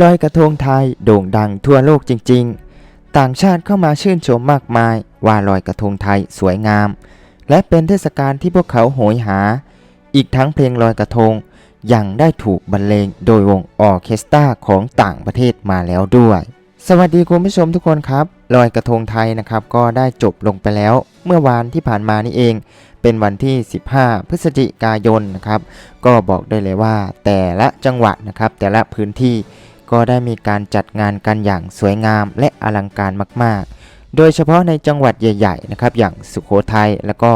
ลอยกระทงไทยโด่งดังทั่วโลกจริง ๆ ต่างชาติเข้ามาชื่นชมมากมาย ว่าลอยกระทงไทยสวยงาม และเป็นเทศกาลที่พวกเขาโหยหา อีกทั้งเพลงลอยกระทงยังได้ถูกบรรเลงโดยวงออเคสตราของต่างประเทศมาแล้วด้วย สวัสดีคุณผู้ชมทุกคนครับลอยกระทงไทยนะครับก็ได้จบลงไปแล้ว เมื่อวานที่ผ่านมานี่เอง เป็นวันที่ 15 พฤศจิกายนนะครับ ก็บอกได้เลยว่าแต่ละจังหวัดนะครับแต่ละพื้นที่ ก็ได้มีการจัดงานกันอย่างสวยงามและอลังการมาก ๆ โดยเฉพาะในจังหวัดใหญ่ ๆ นะครับ อย่างสุโขทัยแล้วก็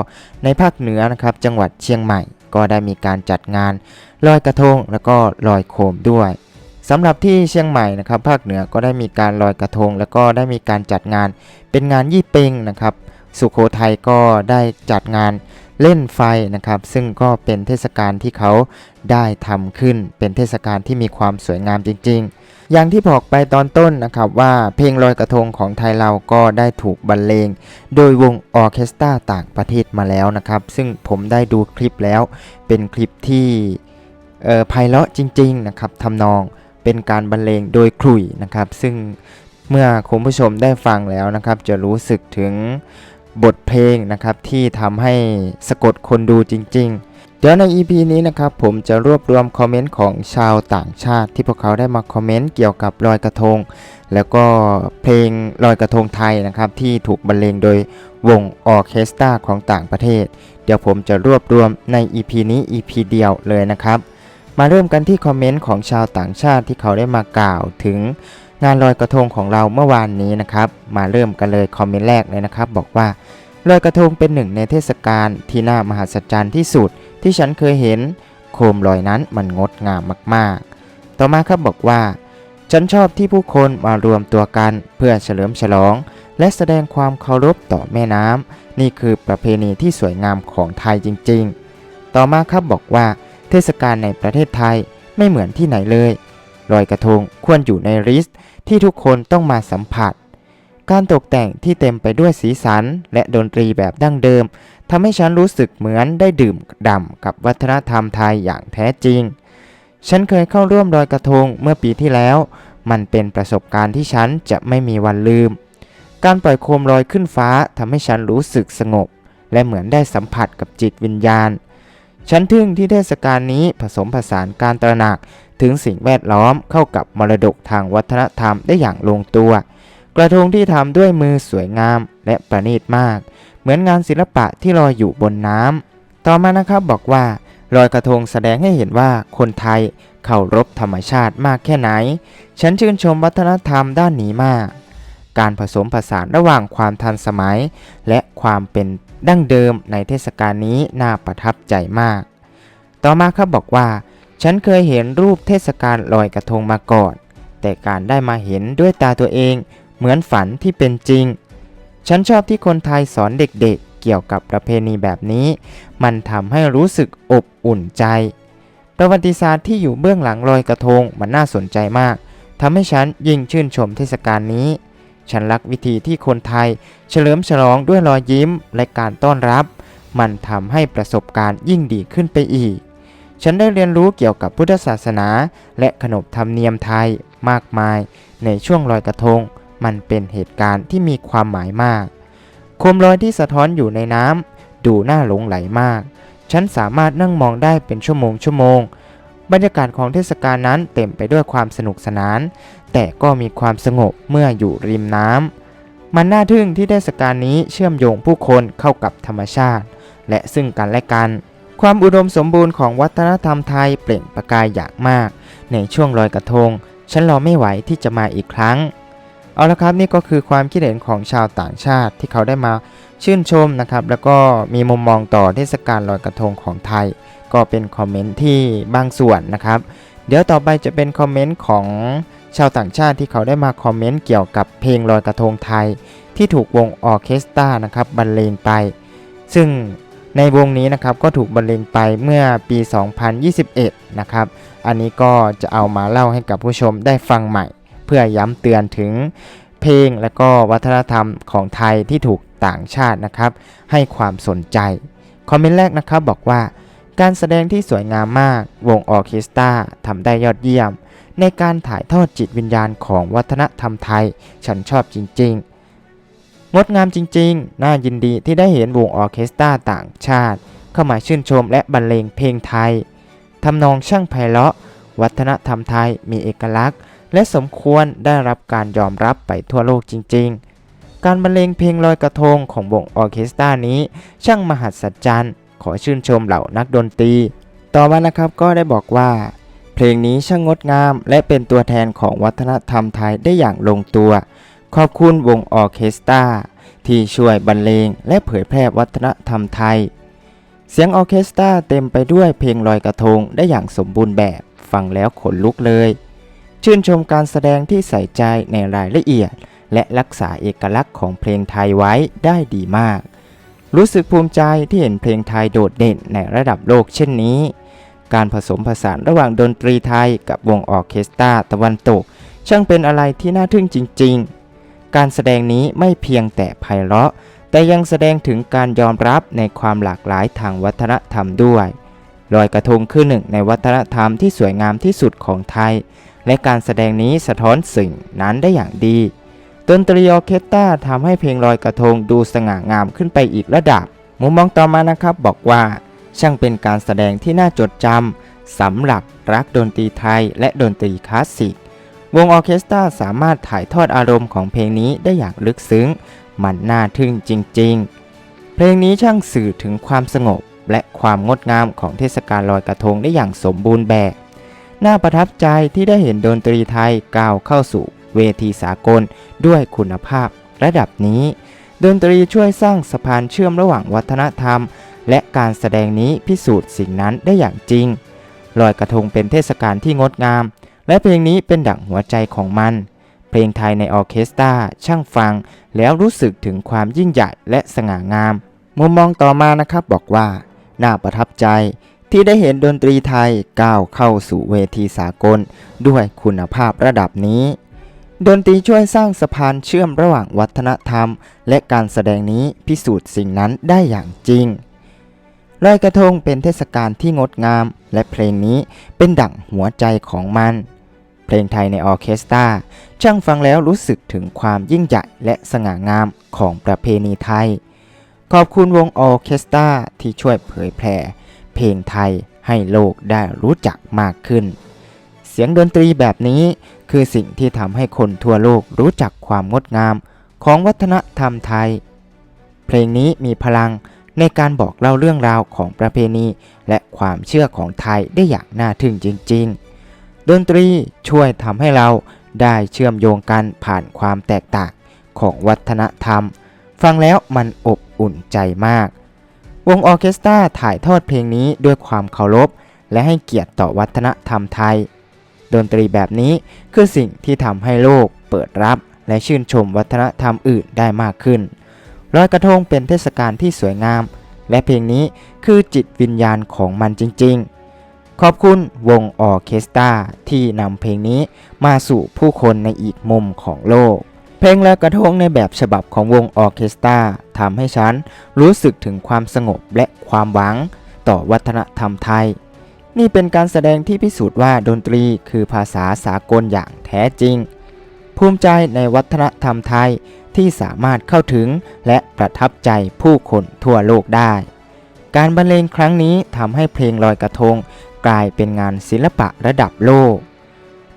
ในภาคเหนือนะครับ จังหวัดเชียงใหม่ ก็ได้มีการจัดงานลอยกระทงแล้วก็ลอยโคมด้วยสำหรับที่เชียงใหม่นะครับ ภาคเหนือก็ได้มีการลอยกระทง แล้วก็ได้มีการจัดงานเป็นงานยี่เปงนะครับ สุโขทัยก็ได้จัดงานเล่นไฟนะครับ ซึ่งก็เป็นเทศกาลที่เขาได้ทำขึ้นเป็นเทศกาลที่มีความสวยงามจริง ๆ อย่างที่บอกไปตอนต้นนะครับว่าเพลงลอยกระทงของไทยเราก็ได้ถูกบรรเลง โดยวงออเคสตราต่างประเทศมาแล้วนะครับ ซึ่งผมได้ดูคลิปแล้ว เป็นคลิปที่ไพเราะจริงๆนะครับทำนองเป็นการบรรเลงโดยคลุยนะครับ ซึ่งเมื่อคุณผู้ชมได้ฟังแล้วนะครับ จะรู้สึกถึงบทเพลงนะครับที่ทำให้สะกดคนดูจริง ๆ ดี๋ยวใน EP นี้นะครับผมจะรวบรวมคอมเมนต์ของชาวต่างชาติที่พวกเขาได้มาคอมเมนต์เกี่ยวกับลอยกระทง แล้วก็เพลงลอยกระทงไทยนะครับที่ถูกบรรเลงโดยวงออเคสตราของต่างประเทศ เดี๋ยวผมจะรวบรวมใน EP นี้ EP เดียวเลยนะครับ มาเริ่มกันที่คอมเมนต์ของชาวต่างชาติที่เขาได้มากล่าวถึงงานลอยกระทงของเราเมื่อวานนี้นะครับ มาเริ่มกันเลยคอมเมนต์แรกเลยนะครับ บอกว่า ลอยกระทงเป็นหนึ่งในเทศกาลที่น่ามหัศจรรย์ที่สุดที่ฉันเคยเห็น โคมลอยนั้นมันงดงามมากๆ ต่อมาครับบอกว่า ฉันชอบที่ผู้คนมารวมตัวกันเพื่อเฉลิมฉลอง และแสดงความเคารพต่อแม่น้ำนี่คือประเพณีที่สวยงามของไทยจริง ๆ ต่อมาครับบอกว่า เทศกาลในประเทศไทยไม่เหมือนที่ไหนเลยลอยกระทงควรอยู่ในลิสต์ที่ทุกคนต้องมาสัมผัส การตกแต่งที่เต็มไปด้วยสีสัน และดนตรีแบบดั้งเดิมทำให้ฉันรู้สึกเหมือนได้ดื่มด่ำกับวัฒนธรรมไทยอย่างแท้จริง ฉันเคยเข้าร่วมลอยกระทงเมื่อปีที่แล้ว มันเป็นประสบการณ์ที่ฉันจะไม่มีวันลืม การปล่อยโคมลอยขึ้นฟ้าทำให้ฉันรู้สึกสงบ และเหมือนได้สัมผัสกับจิตวิญญาณ ฉันทึ่งที่เทศกาลนี้ผสมผสานการตระหนักถึงสิ่งแวดล้อมเข้ากับมรดกทางวัฒนธรรมได้อย่างลงตัว กระทงที่ทำด้วยมือสวยงามและประณีตมาก เหมือนงานศิลปะที่ลอยอยู่บนน้ำต่อมานะครับบอกว่าลอยกระทงแสดงให้เห็นว่าคนไทยเคารพธรรมชาติมากแค่ไหน ฉันชื่นชมวัฒนธรรมด้านนี้มาก การผสมผสานระหว่างความทันสมัย และความเป็นดั้งเดิมในเทศกาลนี้น่าประทับใจมาก ต่อมาครับบอกว่า ฉันเคยเห็นรูปเทศกาลลอยกระทงมาก่อน แต่การได้มาเห็นด้วยตาตัวเอง เหมือนฝันที่เป็นจริง ฉันชอบที่คนไทยสอนเด็กๆ เกี่ยวกับประเพณีแบบนี้ มันทำให้รู้สึกอบอุ่นใจ ประวัติศาสตร์ที่อยู่เบื้องหลังลอยกระทงมันน่าสนใจมากทำให้ฉันยิ่งชื่นชมเทศกาลนี้ ฉันรักวิธีที่คนไทย เฉลิมฉลองด้วยรอยยิ้มและการต้อนรับ มันทำให้ประสบการณ์ยิ่งดีขึ้นไปอีก ฉันได้เรียนรู้เกี่ยวกับพุทธศาสนา และขนบธรรมเนียมไทยมากมายในช่วงลอยกระทง มันเป็นเหตุการณ์ที่มีความหมายมาก โคมลอยที่สะท้อนอยู่ในน้ำดูน่าหลงไหลมาก ฉันสามารถนั่งมองได้เป็นชั่วโมงชั่วโมง บรรยากาศของเทศกาลนั้นเต็มไปด้วยความสนุกสนาน แต่ก็มีความสงบเมื่ออยู่ริมน้ำ มันน่าทึ่งที่เทศกาลนี้เชื่อมโยงผู้คนเข้ากับธรรมชาติ และซึ่งกันและกันความอุดมสมบูรณ์ของวัฒนธรรมไทยเปล่งประกายอย่างมาก ในช่วงลอยกระทง ฉันรอไม่ไหวที่จะมาอีกครั้ง เอาละครับนี่ก็คือความคิดเห็นของชาวต่างชาติที่เขาได้มาชื่นชมนะครับ แล้วก็มีมุมมองต่อเทศกาลลอยกระทงของไทย ก็เป็นคอมเมนต์ที่บางส่วนนะครับ เดี๋ยวต่อไปจะเป็นคอมเมนต์ของชาวต่างชาติที่เขาได้มาคอมเมนต์เกี่ยวกับเพลงลอยกระทงไทย ที่ถูกวงออเคสตรานะครับบรรเลงไป ซึ่งในวงนี้นะครับก็ถูกบรรเลงไปเมื่อปี 2021 นะครับ อันนี้ก็จะเอามาเล่าให้กับผู้ชมได้ฟังใหม่ เพื่อย้ำเตือนถึงเพลงและก็วัฒนธรรมของไทยที่ถูกต่างชาตินะครับ ให้ความสนใจ คอมเมนต์แรกนะครับบอกว่า การแสดงที่สวยงามมาก วงออเคสตราทำได้ยอดเยี่ยม ในการถ่ายทอดจิตวิญญาณของวัฒนธรรมไทย ฉันชอบจริง ๆ งดงามจริง ๆ น่ายินดีที่ได้เห็นวงออเคสตราต่างชาติ เข้ามาชื่นชมและบรรเลงเพลงไทยทำนองช่างไพเราะ วัฒนธรรมไทยมีเอกลักษณ์ และสมควรได้รับการยอมรับไปทั่วโลกจริง ๆ การบรรเลงเพลงลอยกระทงของวงออเคสตรานี้ ช่างมหัศจรรย์ขอชื่นชมเหล่านักดนตรี ต่อมานะครับก็ได้บอกว่า เพลงนี้ช่างงดงาม และเป็นตัวแทนของวัฒนธรรมไทยได้อย่างลงตัว ขอบคุณวงออเคสตราที่ช่วยบรรเลงและเผยแพร่วัฒนธรรมไทย เสียงออเคสตราเต็มไปด้วยเพลงลอยกระทงได้อย่างสมบูรณ์แบบ ฟังแล้วขนลุกเลย ชื่นชมการแสดงที่ใส่ใจในรายละเอียด และรักษาเอกลักษณ์ของเพลงไทยไว้ได้ดีมาก รู้สึกภูมิใจที่เห็นเพลงไทยโดดเด่นในระดับโลกเช่นนี้ การผสมผสานระหว่างดนตรีไทยกับวงออเคสตราตะวันตก ช่างเป็นอะไรที่น่าทึ่งจริง ๆ การแสดงนี้ไม่เพียงแต่ไพเราะ แต่ยังแสดงถึงการยอมรับในความหลากหลายทางวัฒนธรรมด้วยลอยกระทงคือหนึ่งในวัฒนธรรมที่สวยงามที่สุดของไทย และการแสดงนี้สะท้อนสิ่งนั้นได้อย่างดี ดนตรีออเคสตราทำให้เพลงลอยกระทงดูสง่างามขึ้นไปอีกระดับ มุมมองต่อมานะครับบอกว่า ช่างเป็นการแสดงที่น่าจดจำสำหรับรักดนตรีไทยและดนตรีคลาสสิก วงออเคสตราสามารถถ่ายทอดอารมณ์ของเพลงนี้ได้อย่างลึกซึ้ง มันน่าทึ่งจริง ๆ เพลงนี้ช่างสื่อถึงความสงบและความงดงามของเทศกาลลอยกระทงได้อย่างสมบูรณ์แบบ น่าประทับใจที่ได้เห็นดนตรีไทยก้าวเข้าสู่เวทีสากลด้วยคุณภาพระดับนี้ ดนตรีช่วยสร้างสะพานเชื่อมระหว่างวัฒนธรรม และการแสดงนี้พิสูจน์สิ่งนั้นได้อย่างจริงลอยกระทงเป็นเทศกาลที่งดงาม และเพลงนี้เป็นดั่งหัวใจของมัน เพลงไทยในออเคสตราช่างฟัง แล้วรู้สึกถึงความยิ่งใหญ่และสง่างาม มุมมองต่อมานะครับบอกว่า น่าประทับใจ ที่ได้เห็นดนตรีไทยก้าวเข้าสู่เวทีสากล ด้วยคุณภาพระดับนี้ ดนตรีช่วยสร้างสะพานเชื่อมระหว่างวัฒนธรรม และการแสดงนี้พิสูจน์สิ่งนั้นได้อย่างจริงลอยกระทงเป็นเทศกาลที่งดงาม และเพลงนี้เป็นดั่งหัวใจของมัน เพลงไทยในออเคสตราช่างฟังแล้วรู้สึกถึงความยิ่งใหญ่และสง่างามของประเพณีไทย ขอบคุณวงออเคสตราที่ช่วยเผยแผ่ เพลงไทยให้โลกได้รู้จักมากขึ้น เสียงดนตรีแบบนี้คือสิ่งที่ทำให้คนทั่วโลกรู้จักความงดงามของวัฒนธรรมไทย เพลงนี้มีพลังในการบอกเล่าเรื่องราวของประเพณี และความเชื่อของไทยได้อย่างน่าทึ่งจริง ๆ ดนตรีช่วยทำให้เราได้เชื่อมโยงกันผ่านความแตกต่างของวัฒนธรรม ฟังแล้วมันอบอุ่นใจมาก วงออเคสตราถ่ายทอดเพลงนี้ด้วยความเคารพ และให้เกียรติต่อวัฒนธรรมไทย ดนตรีแบบนี้คือสิ่งที่ทำให้โลกเปิดรับและชื่นชมวัฒนธรรมอื่นได้มากขึ้นลอยกระทงเป็นเทศกาลที่สวยงาม และเพลงนี้คือจิตวิญญาณของมันจริง ๆ ขอบคุณวงออเคสตราที่นำเพลงนี้มาสู่ผู้คนในอีกมุมของโลก เพลงลอยกระทงในแบบฉบับของวงออเคสตราทำให้ฉันรู้สึกถึงความสงบและความหวังต่อวัฒนธรรมไทย นี่เป็นการแสดงที่พิสูจน์ว่าดนตรีคือภาษาสากลอย่างแท้จริง ภูมิใจในวัฒนธรรมไทยที่สามารถเข้าถึงและประทับใจผู้คนทั่วโลกได้ การบรรเลงครั้งนี้ทำให้เพลงลอยกระทงกลายเป็นงานศิลปะระดับโลก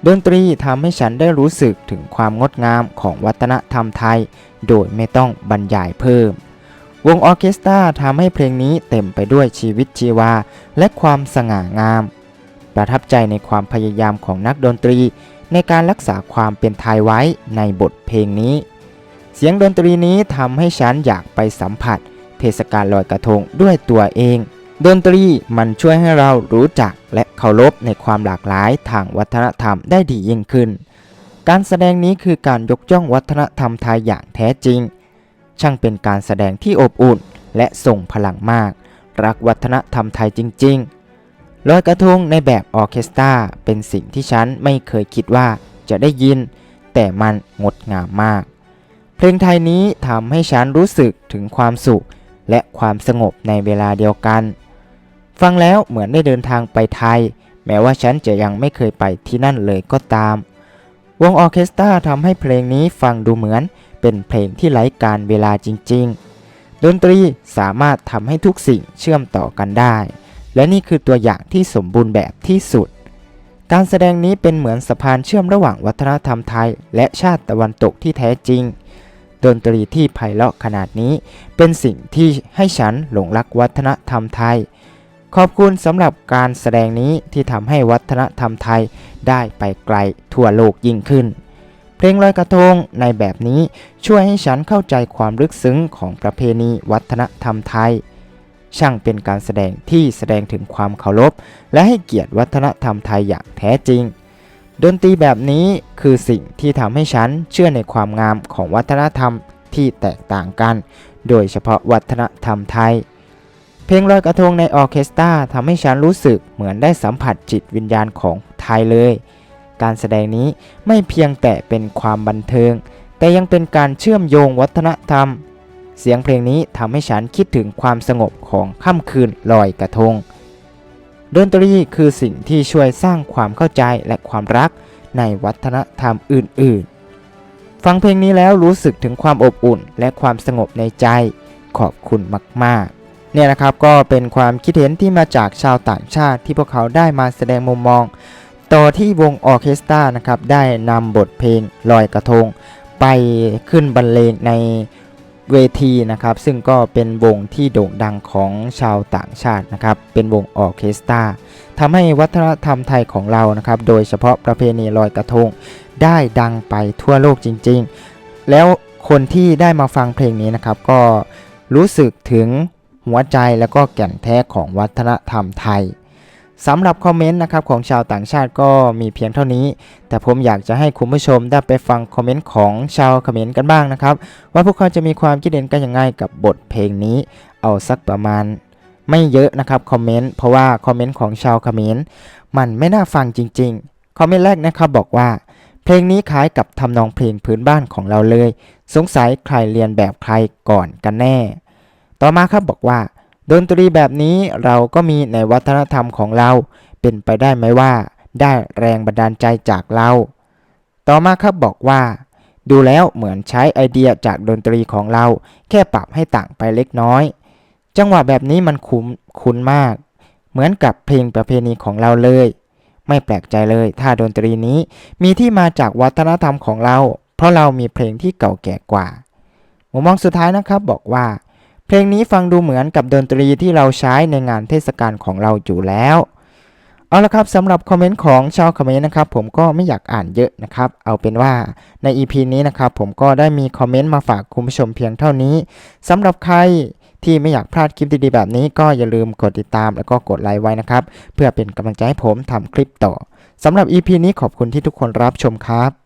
ดนตรีทำให้ฉันได้รู้สึกถึงความงดงามของวัฒนธรรมไทย โดยไม่ต้องบรรยายเพิ่ม วงออเคสตราทำให้เพลงนี้เต็มไปด้วยชีวิตชีวา และความสง่างาม ประทับใจในความพยายามของนักดนตรี ในการรักษาความเป็นไทยไว้ในบทเพลงนี้ เสียงดนตรีนี้ทำให้ฉันอยากไปสัมผัส เทศกาลลอยกระทงด้วยตัวเอง ดนตรีมันช่วยให้เรารู้จักและ เคารพในความหลากหลายทางวัฒนธรรมได้ดียิ่งขึ้น การแสดงนี้คือการยกย่องวัฒนธรรมไทยอย่างแท้จริง ช่างเป็นการแสดงที่อบอุ่นและส่งพลังมาก รักวัฒนธรรมไทยจริงๆลอยกระทงในแบบออเคสตราเป็นสิ่งที่ฉันไม่เคยคิดว่าจะได้ยิน แต่มันงดงามมาก เพลงไทยนี้ทำให้ฉันรู้สึกถึงความสุขและความสงบในเวลาเดียวกัน ฟังแล้วเหมือนได้เดินทางไปไทย แม้ว่าฉันจะยังไม่เคยไปที่นั่นเลยก็ตาม วงออเคสตราทำให้เพลงนี้ฟังดูเหมือนเป็นเพลงที่ไร้การเวลาจริง ๆ ดนตรีสามารถทำให้ทุกสิ่งเชื่อมต่อกันได้ และนี่คือตัวอย่างที่สมบูรณ์แบบที่สุด การแสดงนี้เป็นเหมือนสะพานเชื่อมระหว่างวัฒนธรรมไทย และชาติตะวันตกที่แท้จริง ดนตรีที่ไพเราะขนาดนี้ เป็นสิ่งที่ให้ฉันหลงรักวัฒนธรรมไทย ขอบคุณสำหรับการแสดงนี้ที่ทำให้วัฒนธรรมไทยได้ไปไกลทั่วโลกยิ่งขึ้น เพลงลอยกระทงในแบบนี้ช่วยให้ฉันเข้าใจความลึกซึ้งของประเพณีวัฒนธรรมไทย ช่างเป็นการแสดงที่แสดงถึงความเคารพ และให้เกียรติวัฒนธรรมไทยอย่างแท้จริง ดนตรีแบบนี้คือสิ่งที่ทำให้ฉันเชื่อในความงามของวัฒนธรรมที่แตกต่างกัน โดยเฉพาะวัฒนธรรมไทย เพลงลอยกระทงในออเคสตราทำให้ฉันรู้สึกเหมือนได้สัมผัสจิตวิญญาณของไทยเลย การแสดงนี้ไม่เพียงแต่เป็นความบันเทิง แต่ยังเป็นการเชื่อมโยงวัฒนธรรม เสียงเพลงนี้ทำให้ฉันคิดถึงความสงบของค่ำคืนลอยกระทง ดนตรีคือสิ่งที่ช่วยสร้างความเข้าใจและความรักในวัฒนธรรมอื่น ๆ ฟังเพลงนี้แล้วรู้สึกถึงความอบอุ่นและความสงบในใจ ขอบคุณมาก ๆ เนี่ยนะครับก็เป็นความคิดเห็นที่มาจากชาวต่างชาติที่พวกเขาได้มาแสดงมุมมอง ต่อที่วงออเคสตรานะครับได้นำบทเพลงลอยกระทง ไปขึ้นบรรเลงในเวทีนะครับ ซึ่งก็เป็นวงที่โด่งดังของชาวต่างชาตินะครับ เป็นวงออเคสตราทำให้วัฒนธรรมไทยของเรานะครับ โดยเฉพาะประเพณีลอยกระทง ได้ดังไปทั่วโลกจริง ๆ แล้วคนที่ได้มาฟังเพลงนี้นะครับ ก็รู้สึกถึง หัวใจแล้วก็แก่นแท้ของวัฒนธรรมไทยสำหรับคอมเมนต์นะครับของชาวต่างชาติก็มีเพียงเท่านี้ แต่ผมอยากจะให้คุณผู้ชมได้ไปฟังคอมเมนต์ของชาวคอมเขมรกันบ้างนะครับ ว่าพวกเขาจะมีความคิดเห็นกันยังไงกับบทเพลงนี้ เอาสักประมาณ ไม่เยอะนะครับคอมเมนต์เพราะว่าคอมเมนต์ของชาวเขมรมันไม่น่าฟังจริงๆคอมเมนต์แรกนะครับบอกว่า เพลงนี้คล้ายกับทำนองเพลงพื้นบ้านของเราเลย สงสัยใครเรียนแบบใครก่อนกันแน่ ต่อมาครับบอกว่า ดนตรีแบบนี้เราก็มีในวัฒนธรรมของเรา เป็นไปได้ไหมว่า ได้แรงบันดาลใจจากเรา ต่อมาครับบอกว่า ดูแล้วเหมือนใช้ไอเดียจากดนตรีของเรา แค่ปรับให้ต่างไปเล็กน้อย จังหวะแบบนี้มันคุ้มคุ้นมาก เหมือนกับเพลงประเพณีของเราเลย ไม่แปลกใจเลยถ้าดนตรีนี้มีที่มาจากวัฒนธรรมของเรา เพราะเรามีเพลงที่เก่าแก่กว่ามุมมองสุดท้ายนะครับบอกว่า เพลงนี้ฟังดูเหมือนกับดนตรีที่เราใช้ในงานเทศกาลของเราอยู่แล้ว เอาละครับสำหรับคอมเมนต์ของชาวคอมเมนต์นะครับ ผมก็ไม่อยากอ่านเยอะนะครับ เอาเป็นว่าใน EP นี้นะครับ ผมก็ได้มีคอมเมนต์มาฝากคุณผู้ชมเพียงเท่านี้สำหรับใครที่ไม่อยากพลาดคลิปดีๆแบบนี้ก็อย่าลืมกดติดตามแล้วก็กดไลค์ไว้นะครับ เพื่อเป็นกำลังใจให้ผมทำคลิปต่อสำหรับ EP นี้ขอบคุณที่ทุกคนรับชมครับ